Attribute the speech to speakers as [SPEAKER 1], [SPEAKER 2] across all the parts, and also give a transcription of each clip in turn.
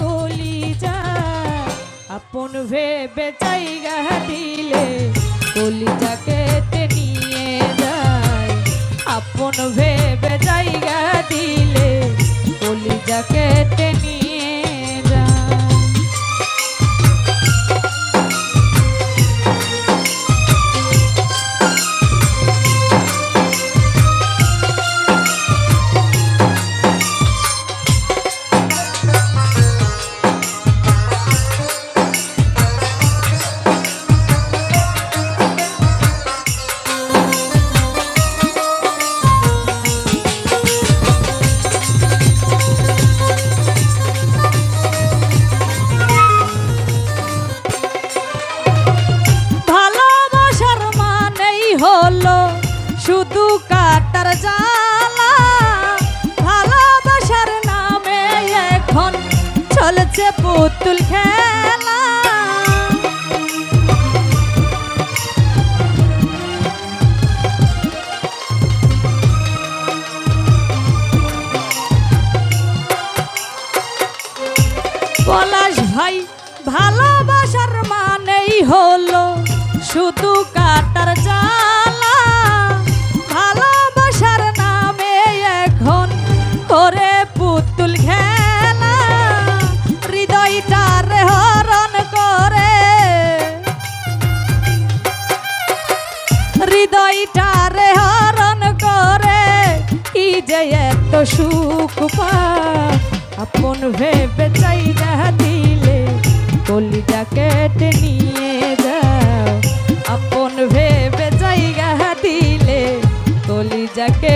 [SPEAKER 1] কলি যা আপন ভেবে গা দিলে কলিজা কেটে নিয়ে যায়। আপন ভেবে জায়গা হলো শুধু কাটার জ্বালা। ভালোবাসার নামে এখন চলছে পুতুল খেলা। পলাশ ভাই, ভালোবাসার মানেই হলো শুধু কাটার জ্বালা। হৃদয়টারে হরণ করে। কি যে এত সুখ পা আপন ভেবে চাই দিলে কলিজা কেটে নিয়ে যাও। আপন ভেবে জায়গা দিলে কলিজা কেটে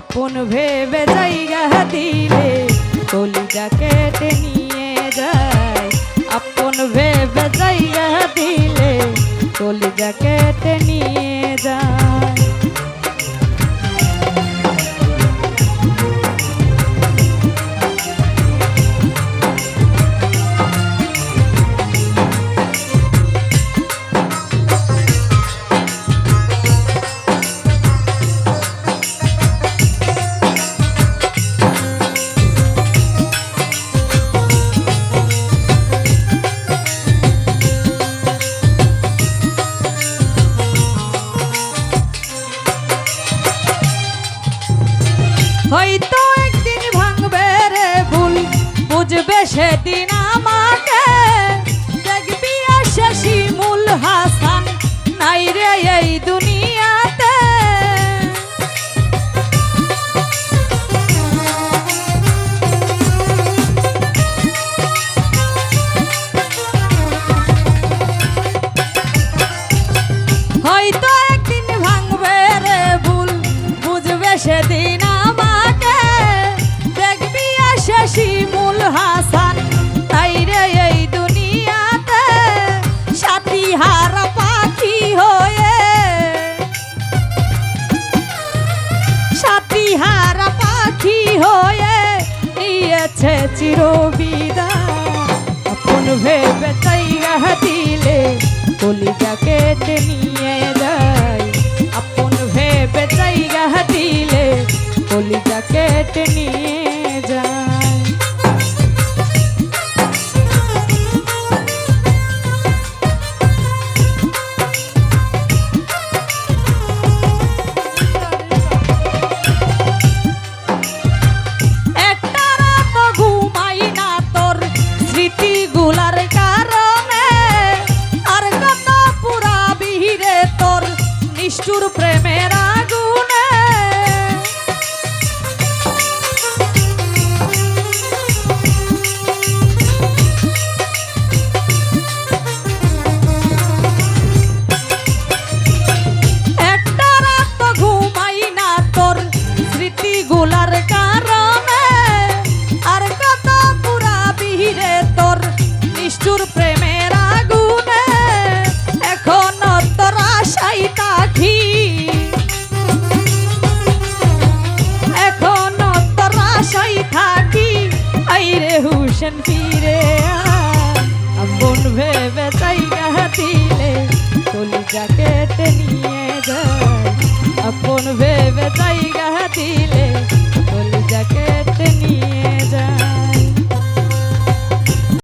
[SPEAKER 1] আপন ভেবে জায়গা দিলে কলিজা কেটে নিয়ে যায়। আপন ভেবে জায়গা দিলে কলিজা কেটে নিয়ে যায়। পাখি হয়ে দিয়েছে চিরবিদা। আপন ভেবে তাই দিলে কলিকা কেটে নিয়ে যায় আপন ভেবে তাই দিলে কলিকা কেটে নিয়ে আসবেন ফিরে আপন ভেবে চাইগা দিলে চলি যাকে নিয়ে যায়। আপন ভেবে চাই